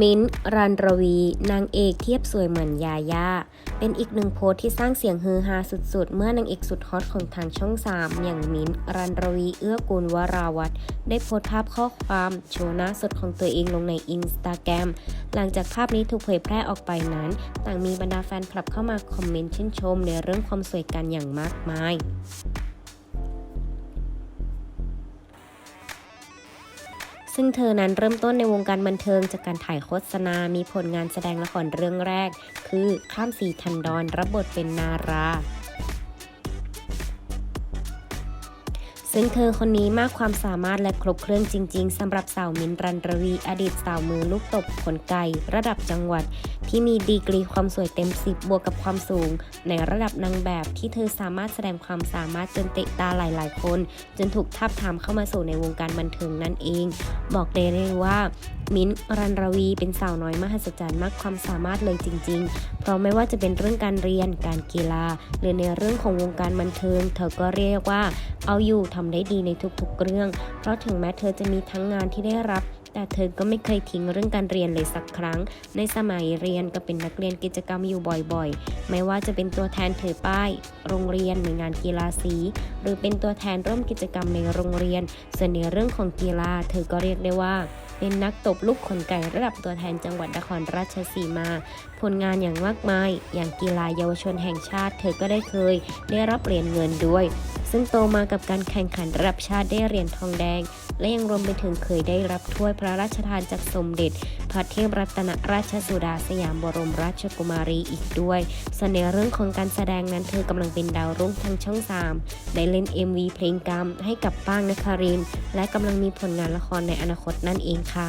มิ้นท์รันรวี นางเอกเทียบสวยเหมือนยาย่า เป็นอีกหนึ่งโพสต์ที่สร้างเสียงฮือฮาสุดๆ เมื่อนางเอกสุดฮอตของทางช่อง 3 อย่างมิ้นท์รันรวี เอื้อกูลวราวัตรได้โพสต์ภาพข้อความโชว์หน้าสดของตัวเองลงในอินสตาแกรมหลังจากภาพนี้ถูกเผยแพร่ออกไปนั้น ต่างมีบรรดาแฟนคลับเข้ามาคอมเมนต์ชื่นชมในเรื่องความสวยกันอย่างมากมาย ซึ่งเธอนั้นเริ่มต้นในวงการบันเทิงจากการถ่ายโฆษณา มีผลงานแสดงละครเรื่องแรก คือข้ามสีทันดอนรับบทเป็นนารา ซึ่งเธอคนนี้มากความสามารถและครบเครื่องจริง ๆสำหรับสาวมินรันรวี อดีตสาวมือลูกตบขนไก่ระดับจังหวัด ที่มีดีกรีความสวยเต็ม 10 บวกกับความสูง ในระดับนางแบบที่เธอสามารถแสดงความสามารถจนเตะตาหลายๆ คน จนถูกทับทามเข้ามาสู่ในวงการบันเทิงนั่นเอง บอกได้เลยว่ามิ้นรันรวีเป็นสาวน้อยมหัศจรรย์มากความสามารถเลยจริง ๆ เพราะไม่ว่าจะเป็นเรื่องการเรียนการกีฬา หรือในเรื่องของวงการบันเทิง เธอก็เรียกว่าเอาอยู่ทำได้ดีในทุกๆเรื่อง เพราะถึงแม้เธอจะมีทั้งงานที่ได้รับ แต่เธอก็ไม่เคยทิ้งเรื่องการเรียนเลยสักครั้ง ในสมัยเรียนก็เป็นนักเรียนกิจกรรมอยู่บ่อยๆ ไม่ว่าจะเป็นตัวแทนถือป้าย โรงเรียนในงานกีฬาสี หรือเป็นตัวแทนร่วมกิจกรรมในโรงเรียน ส่วนในเรื่องของกีฬา เธอก็เรียกได้ว่าเป็นนักตบลูกขนไก่ระดับตัวแทนจังหวัดนครราชสีมา ผลงานอย่างมากมาย อย่างกีฬาเยาวชนแห่งชาติ เธอก็ได้เคย ได้รับเหรียญเงินด้วย ซึ่งโตมากับการแข่งขันระดับชาติได้เหรียญทองแดง และยังรวมไปถึงเคยได้รับถ้วยพระราชทานจากสมเด็จ พระเทพรัตนราชสุดาสยามบรมราชกุมารีอีกด้วยส่วนในเรื่องของการแสดงนั้นเธอกำลังเป็นดาวรุ่งทางช่อง 3 ได้เล่น MV เพลงกรรมให้กับป้างนครินและกำลังมีผลงานละครในอนาคตนั่นเองค่ะ